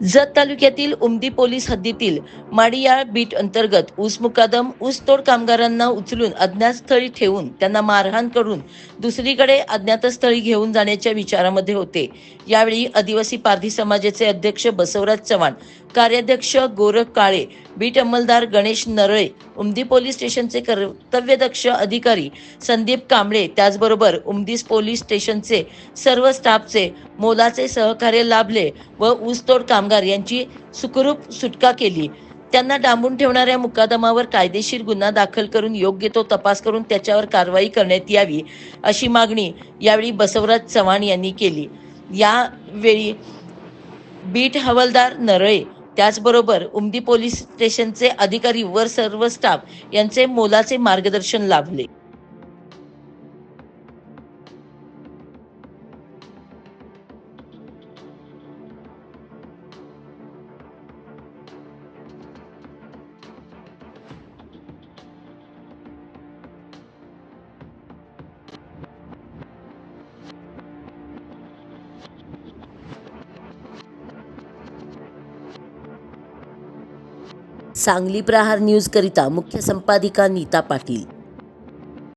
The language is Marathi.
जत तालुक्यातील उमदी पोलीस हद्दीतील माडियाळ बीट अंतर्गत ऊस मुकादम ऊसतोड कामगारांना उचलून अज्ञात स्थळी ठेवून त्यांना मारहाण करून दुसरीकडे अज्ञात स्थळी घेऊन जाण्याच्या विचारामध्ये होते. यावेळी आदिवासी पारधी समाजाचे अध्यक्ष बसवराज चव्हाण कार्याध्यक्ष गोरख काळे बीट अंमलदार गणेश नरळे उमदी पोलीस स्टेशनचे कर्तव्यदक्ष अधिकारी संदीप कांबळे त्याचबरोबर उमदीस पोलीस स्टेशनचे सर्व स्टाफचे मोलाचे सहकार्य लाभले व ऊसतोड कामगार यांची सुखरूप सुटका केली. त्यांना डांबून ठेवणाऱ्या मुकादमावर कायदेशीर गुन्हा दाखल करून योग्य तो तपास करून त्याच्यावर कारवाई करण्यात यावी अशी मागणी यावेळी बसवराज चव्हाण यांनी केली. यावेळी बीट हवालदार नरळे त्याचबरोबर उमदी पोलीस स्टेशनचे अधिकारी व सर्व स्टाफ यांचे मोलाचे मार्गदर्शन लाभले. सांगली प्रहार न्यूज करिता मुख्य संपादिका नीता पाटील.